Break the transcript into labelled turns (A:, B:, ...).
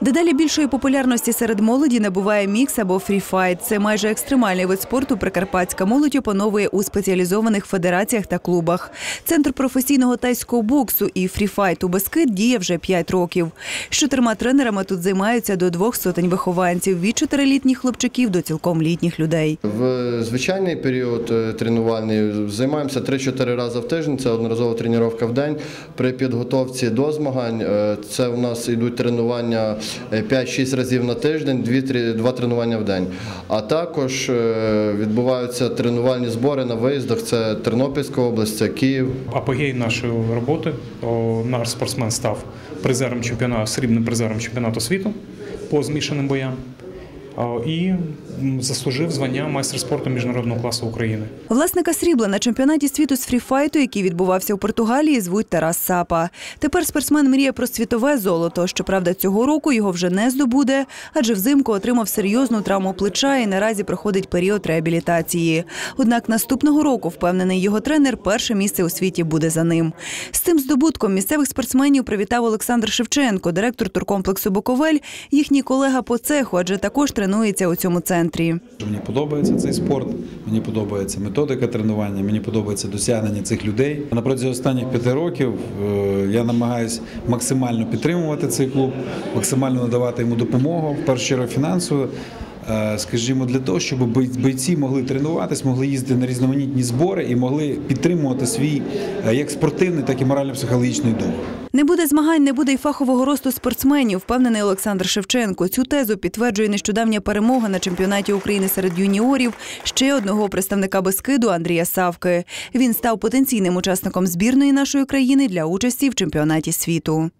A: Дедалі більшої популярності серед молоді набуває мікс або фріфайт. Це майже екстремальний вид спорту. Прикарпатська молодь опановує у спеціалізованих федераціях та клубах. Центр професійного тайського боксу і фріфайту Бескид діє вже 5 років. З чотирма тренерами тут займаються до двох сотень вихованців від чотирилітніх хлопчиків до цілком літніх людей.
B: В звичайний період е, тренувальний займаємося 3-4 рази в тиждень. Це одноразова тренування в день. При підготовці до змагань е, це у нас йдуть тренування 5-6 разів на тиждень, 2 тренування в день. А також е, відбуваються тренувальні збори на виїздах. Це Тернопільська область, це Київ.
C: Апогей нашої роботи наш спортсмен став призером чемпіонату, срібним призером чемпіонату світу по змішаним боям і заслужив звання майстер спорту міжнародного класу України.
A: Власника срібла на чемпіонаті світу з фріфайту, який відбувався у Португалії, звуть Тарас Сапа. Тепер спортсмен мріє про світове золото. Щоправда, цього року його вже не здобуде, адже взимку отримав серйозну травму плеча і наразі проходить період реабілітації. Однак наступного року, впевнений його тренер, перше місце у світі буде за ним. З цим здобутком місцевих спортсменів привітав Олександр Шевченко, директор туркомплексу Буковель, їхній колега по цеху, адже також тренується у цьому центрі.
D: Мені подобається цей спорт, мені подобається методика тренування, мені подобається досягнення цих людей. На протязі останніх п'яти років е, я намагаюся максимально підтримувати цей клуб, максимально надавати йому допомогу, в першу чергу фінансову. Е, Скажімо, для того, щоб бойці могли тренуватись, могли їздити на різноманітні збори і могли підтримувати свій е, як спортивний, так і морально-психологічний дух.
A: Не буде змагань, не буде й фахового росту спортсменів, впевнений Олександр Шевченко. Цю тезу підтверджує нещодавня перемога на чемпіонаті України серед юніорів ще одного представника Бескиду Андрія Савки. Він став потенційним учасником збірної нашої країни для участі в чемпіонаті світу.